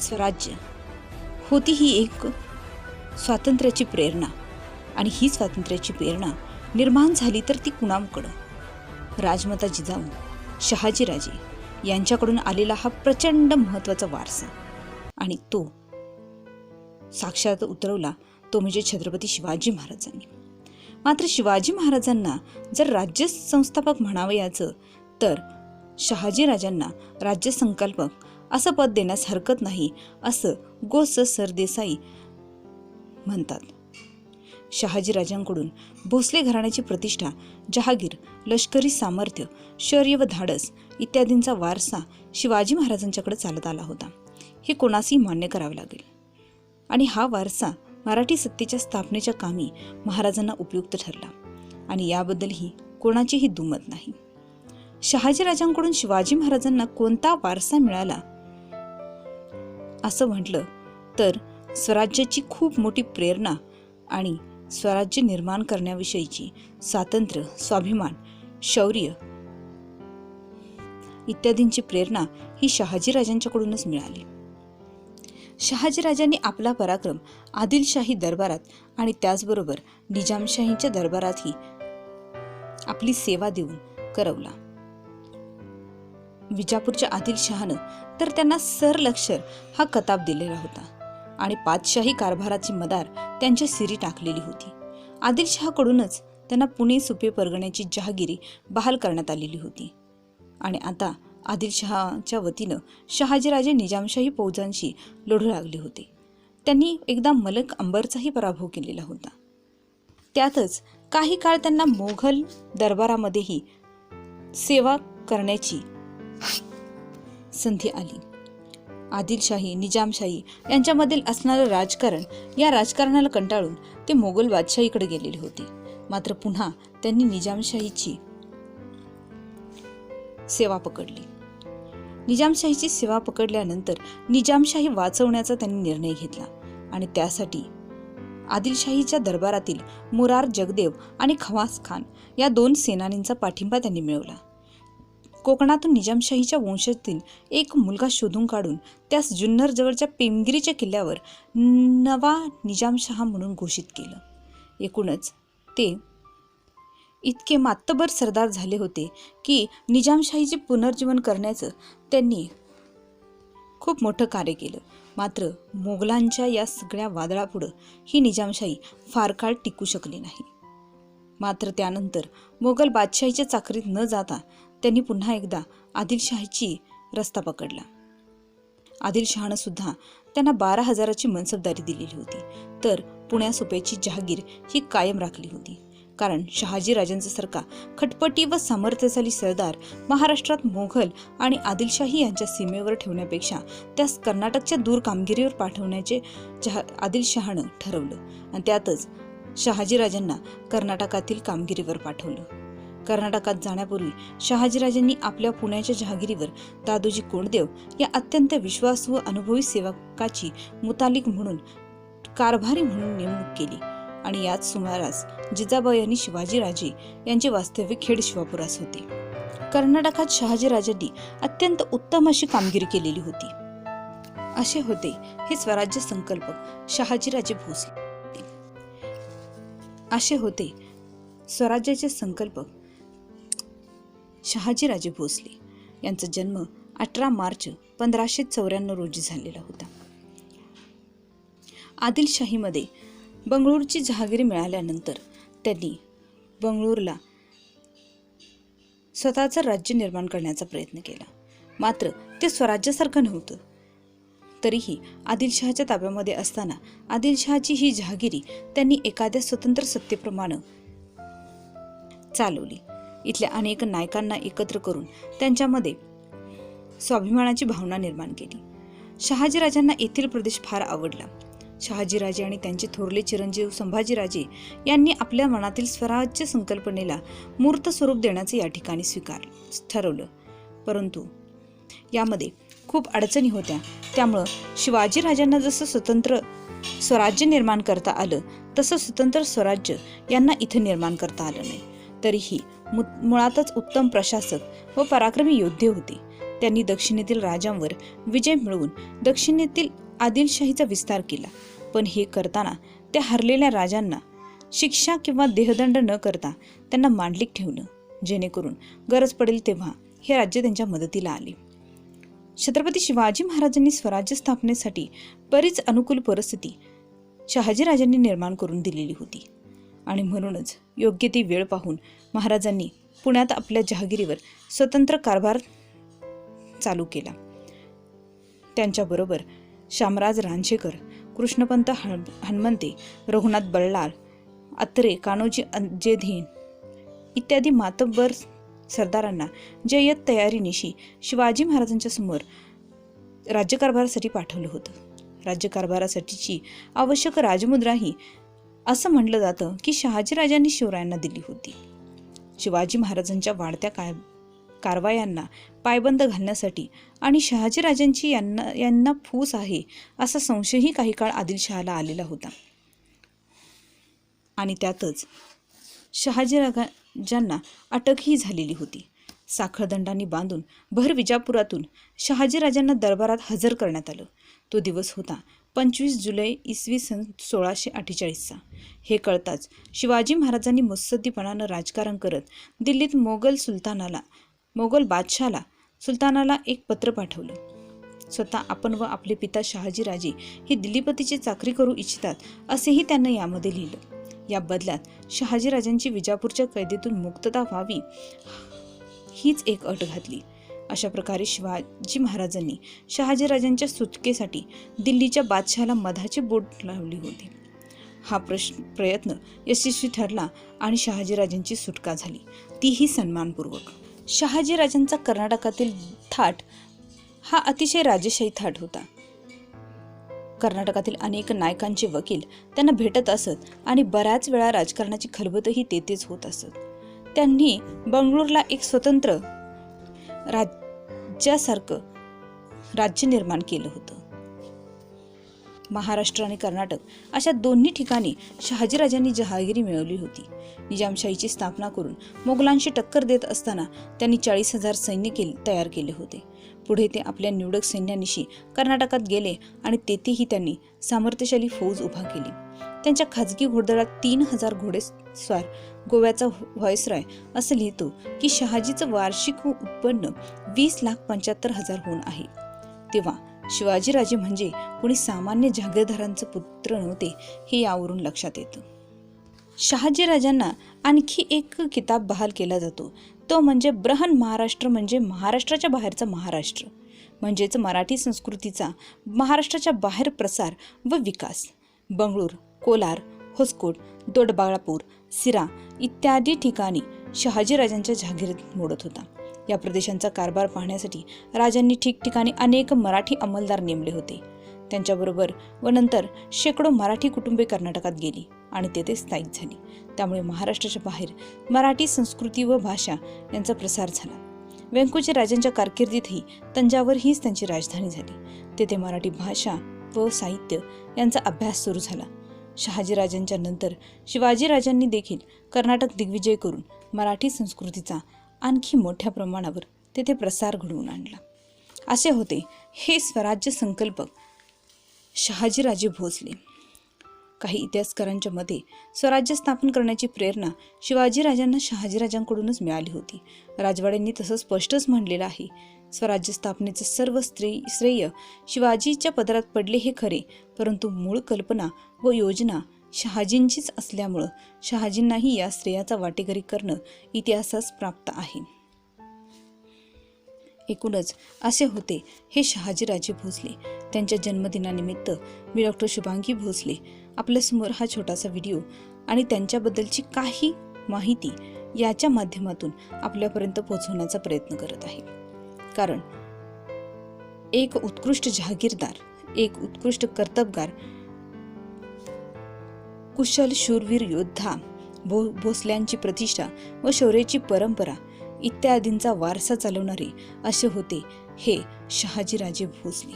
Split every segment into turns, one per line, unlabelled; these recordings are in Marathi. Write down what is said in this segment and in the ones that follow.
स्वराज्य होती ही एक स्वातंत्र्याची प्रेरणा. आणि ही स्वातंत्र्याची प्रेरणा निर्माण झाली तर ती कुणाकडं? राजमाता जिजाऊ शहाजीराजे यांच्याकडून आलेला हा प्रचंड महत्त्वाचा वारसा. आणि तो साक्षात उतरवला तो म्हणजे छत्रपती शिवाजी महाराजांनी. मात्र शिवाजी महाराजांना जर राज्य संस्थापक म्हणावयाचं तर शहाजीराजांना राज्य संकल्पक असं पद देण्यास हरकत नाही असं गो स सरदेसाई म्हणतात शहाजीराजांकडून भोसले घराण्याची प्रतिष्ठा जहागीर लष्करी सामर्थ्य शौर्य व धाडस इत्यादींचा वारसा शिवाजी महाराजांच्याकडे चालत आला होता. हे कोणासही मान्य करावे लागेल. आणि हा वारसा मराठी सत्तेच्या स्थापनेच्या कामी महाराजांना उपयुक्त ठरला. आणि याबद्दलही कोणाचीही दुमत नाही. शहाजीराजांकडून शिवाजी महाराजांना कोणता वारसा मिळाला असं म्हटलं. तर स्वराज्याची खूप मोठी प्रेरणा आणि स्वराज्य निर्माण करण्याविषयीची स्वातंत्र्य स्वाभिमान शौर्य इत्यादींची प्रेरणा ही शहाजीराजांच्याकडूनच मिळाली. शहाजीराजांनी आपला पराक्रम आदिलशाही दरबारात आणि त्याचबरोबर निजामशाहीच्या दरबारातही आपली सेवा देऊन करवला. विजापूरच्या आदिलशहानं तर त्यांना सरलक्षर हा कताब दिलेला होता. आणि पाचशाही कारभाराची मदार त्यांच्या सिरी टाकलेली होती. आदिलशहाकडूनच त्यांना पुणे सुपे परगण्याची जहागिरी बहाल करण्यात आलेली होती. आणि आता आदिलशहाच्या वतीनं शहाजीराजे निजामशाही फौजांशी लढू लागले होते. त्यांनी एकदा मलक अंबरचाही पराभव केलेला होता. त्यातच काही काळ त्यांना मोघल दरबारामध्येही सेवा करण्याची संधी आली. आदिलशाही निजामशाही यांच्यामधील असणारं राजकारण या राजकारणाला कंटाळून ते मोगल बादशाहीकडे गेलेले होते. मात्र पुन्हा त्यांनी निजामशाहीची सेवा पकडली. निजामशाहीची सेवा पकडल्यानंतर निजामशाही वाचवण्याचा त्यांनी निर्णय घेतला आणि त्यासाठी आदिलशाहीच्या दरबारातील मुरार जगदेव आणि खवास खान या दोन सेनानींचा पाठिंबा त्यांनी मिळवला. कोकणातून निजामशाहीच्या वंशातील एक मुलगा शोधून काढून त्यास जुन्नर जवळच्या पेमगिरीच्या किल्ल्यावर नवा निजामशहा म्हणून घोषित केलं. एकूणच ते इतके मातबर सरदार झाले होते की निजामशाहीचे पुनर्जीवन करण्याचं त्यांनी खूप मोठं कार्य केलं. मात्र मोगलांच्या या सगळ्या वादळापुढं ही निजामशाही फार काळ टिकू शकली नाही. मात्र त्यानंतर मोगल बादशाहीच्या चाकरीत न जाता त्यांनी पुन्हा एकदा आदिलशाहीची रस्ता पकडला. आदिलशहानं सुद्धा त्यांना बारा हजाराची मनसबदारी दिलेली होती. तर पुण्या सुपेची जहागीर ही कायम राखली होती. कारण शहाजी राजांचा खटपटी व सामर्थ्यशाली सरदार महाराष्ट्रात मोघल आणि आदिलशाही यांच्या सीमेवर ठेवण्यापेक्षा त्यास कर्नाटकच्या दूर कामगिरीवर पाठवण्याचे जहा आदिलशहानं ठरवलं. आणि त्यातच शहाजीराजांना कर्नाटकातील कामगिरीवर पाठवलं. कर्नाटकात जाण्यापूर्वी शहाजीराजांनी आपल्या पुण्याच्या जहागिरीवर दादोजी कोंडदेव या अत्यंत विश्वासू व अनुभवी सेवकाची मुतालिक म्हणून कारभारी म्हणून नेमणूक केली. आणि याच सुमारास जिजाबाई आणि शिवाजीराजे यांचे वास्तव्य खेड शिवापुरास होते. कर्नाटकात शहाजीराजांनी अत्यंत उत्तम अशी कामगिरी केलेली होती. असे होते हे स्वराज्य संकल्पक शहाजीराजे भोसले. असे होते स्वराज्याचे संकल्पक शहाजीराजे भोसले यांचा जन्म अठरा मार्च पंधराशे चौऱ्याण्णव रोजी झालेला होता. आदिलशाहीमध्ये बंगळूरची जहागिरी मिळाल्यानंतर त्यांनी बंगळूरला स्वतःचं राज्य निर्माण करण्याचा प्रयत्न केला. मात्र ते स्वराज्यासारखं नव्हतं. तरीही आदिलशहाच्या ताब्यामध्ये असताना आदिलशहाची ही जहागिरी त्यांनी एखाद्या स्वतंत्र सत्तेप्रमाणे चालवली. इथल्या अनेक नायकांना एकत्र करून त्यांच्यामध्ये स्वाभिमानाची भावना निर्माण केली. शहाजीराजांना येथील प्रदेश फार आवडला. शहाजीराजे आणि त्यांचे थोरले चिरंजीव संभाजीराजे यांनी आपल्या मनातील स्वराज्य संकल्पनेला मूर्त स्वरूप देण्याचे या ठिकाणी स्वीकार ठरवलं. परंतु यामध्ये खूप अडचणी होत्या. त्यामुळं शिवाजीराजांना जसं स्वतंत्र स्वराज्य निर्माण करता आलं तसं स्वतंत्र स्वराज्य यांना इथं निर्माण करता आलं नाही. तरीही मु मुळातच उत्तम प्रशासक व पराक्रमी योद्धे होते. त्यांनी दक्षिणेतील राजांवर विजय मिळवून दक्षिणेतील आदिलशाहीचा विस्तार केला. पण हे करताना त्या हरलेल्या राजांना शिक्षा किंवा देहदंड न करता त्यांना मांडलिक ठेवणं जेणेकरून गरज पडेल तेव्हा हे राज्य त्यांच्या मदतीला आले. छत्रपती शिवाजी महाराजांनी स्वराज्य स्थापनेसाठी बरीच अनुकूल परिस्थिती शहाजीराजांनी निर्माण करून दिलेली होती. आणि म्हणूनच योग्य ती वेळ पाहून महाराजांनी पुण्यात आपल्या जहागिरीवर स्वतंत्र कारभार चालू केला. त्यांच्याबरोबर शामराज रांझेकर कृष्णपंत हन हनुमंते रघुनाथ बल्लाळ अत्रे कान्होजी अंजेधीन इत्यादी मातब्बर सरदारांना जय्यत तयारीनिशी शिवाजी महाराजांच्या समोर राज्यकारभारासाठी पाठवलं होतं. राज्यकारभारासाठीची आवश्यक राजमुद्राही असं म्हटलं जातं की शहाजीराजांनी शिवरायांना दिली होती. शिवाजी महाराजांच्या वाढत्या काय कारवायांना पायबंद घालण्यासाठी आणि शहाजीराजांची यांना यांना फूस आहे असा संशयही काही काळ आदिलशहाला आलेला होता. आणि त्यातच शहाजीराजांना अटकही झालेली होती. साखळदंडांनी बांधून भर विजापुरातून शहाजीराजांना दरबारात हजर करण्यात आलं. तो दिवस होता पंचवीस जुलै इसवी सन सोळाशे अठ्ठेचाळीसचा. हे कळताच शिवाजी महाराजांनी मुत्सद्दीपणानं राजकारण करत दिल्लीत मोगल सुलतानाला मोगल बादशाला सुलतानाला एक पत्र पाठवलं. स्वतः आपण व आपले पिता शहाजीराजे ही दिल्लीपतीची चाकरी करू इच्छितात असेही त्यांना यामध्ये लिहिलं. या बदल्यात शहाजीराजांची विजापूरच्या कैदेतून मुक्तता व्हावी हीच एक अट घातली. अशा प्रकारे शिवाजी महाराजांनी शहाजीराजांच्या सुटकेसाठी दिल्लीच्या बादशहाला मधाची बोट लावली होती. हा प्रश्न प्रयत्न यशस्वी ठरला आणि शहाजीराजांची सुटका झाली. तीही सन्मानपूर्वक. शहाजीराजांचा कर्नाटकातील थाट हा अतिशय राजेशाही थाट होता. कर्नाटकातील अनेक नायकांचे वकील त्यांना भेटत असत आणि बऱ्याच वेळा राजकारणाची खलबतही तेथेच होत असत. त्यांनी बंगळूरला एक स्वतंत्र राज राज्यासारखं राज्य निर्माण केलं होतं. महाराष्ट्र आणि कर्नाटक अशा दोन्ही ठिकाणी शहाजीराजांनी जहागिरी मिळवली होती. निजामशाहीची स्थापना करून मोगलांशी टक्कर देत असताना त्यांनी चाळीस हजार सैन्य केले तयार केले होते. पुढे ते आपल्या निवडक सैन्यानिशी कर्नाटकात गेले आणि तेथेही त्यांनी सामर्थ्यशाली फौज उभा केली. त्यांच्या खाजगी घोडदळात तीन हजार घोडेस्वार गोव्याचा व्हॉइसरॉय असं लिहितो की शहाजीचं वार्षिक उत्पन्न वीस लाख पंच्याहत्तर हजार होऊन आहे. तेव्हा शिवाजीराजे म्हणजे कोणी सामान्य जागीरदारांचं पुत्र नव्हते हे यावरून लक्षात येतं. शहाजीराजांना आणखी एक किताब बहाल केला जातो. तो म्हणजे ब्रहन महाराष्ट्र म्हणजे महाराष्ट्राच्या बाहेरचा महाराष्ट्र. म्हणजेच मराठी संस्कृतीचा महाराष्ट्राच्या बाहेर प्रसार व विकास. बंगळूर कोलार होसकोट दोडबाळापूर सिरा इत्यादी ठिकाणी शहाजीराजांच्या जहागिरीत मोडत होता. या प्रदेशांचा कारभार पाहण्यासाठी राजांनी ठिकठिकाणी अनेक मराठी अंमलदार नेमले होते. त्यांच्याबरोबर व नंतर शेकडो मराठी कुटुंबे कर्नाटकात गेली आणि तेथे स्थायिक झाली. त्यामुळे महाराष्ट्राच्या बाहेर मराठी संस्कृती व भाषा यांचा प्रसार झाला. व्यंकोजी राजांच्या कारकिर्दीतही तंजावर हीच त्यांची राजधानी झाली. तेथे मराठी भाषा व साहित्य यांचा अभ्यास सुरू झाला. शहाजीराजांच्या नंतर शिवाजीराजांनी देखील कर्नाटक दिग्विजय करून मराठी संस्कृतीचा आणखी मोठ्या प्रमाणावर तेथे प्रसार घडवून आणला. असे होते हे स्वराज्य संकल्पक शहाजीराजे भोसले. काही इतिहासकारांच्या मते स्वराज्य स्थापन करण्याची प्रेरणा शिवाजीराजांना शहाजीराजांकडूनच मिळाली होती. राजवाड्यांनी तसं स्पष्टच म्हणलेलं आहे स्वराज्य स्थापनेचं सर्व स्त्री श्रेय शिवाजीच्या पदरात पडले हे खरे परंतु मूळ कल्पना व योजना शहाजींचीच असल्यामुळं शहाजींनाही या स्त्रियाचा वाटेकरी करणं इतिहासास प्राप्त आहे. एकूणच असे होते हे शहाजीराजे भोसले. त्यांच्या जन्मदिनानिमित्त मी डॉक्टर शुभांगी भोसले आपल्यासमोर हा छोटासा व्हिडिओ आणि त्यांच्याबद्दलची काही माहिती याच्या माध्यमातून आपल्यापर्यंत पोहोचवण्याचा प्रयत्न करत आहे. कारण एक उत्कृष्ट जहागीरदार एक उत्कृष्ट कर्तबगार कुशल शूरवीर योद्धा भो भोसल्यांची प्रतिष्ठा व शौर्याची परंपरा इत्यादींचा वारसा चालवणारे असे होते हे शहाजीराजे भोसले.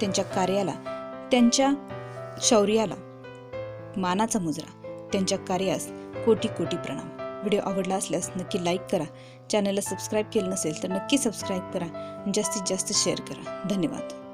त्यांच्या कार्याला त्यांच्या शौर्याला मानाचा मुजरा. त्यांच्या कार्यास कोटी कोटी प्रणाम. व्हिडिओ आवडला असल्यास नक्की लाईक करा. चॅनलला सबस्क्राईब केलं नसेल तर नक्की सबस्क्राईब करा. जास्तीत जास्त शेअर करा. धन्यवाद.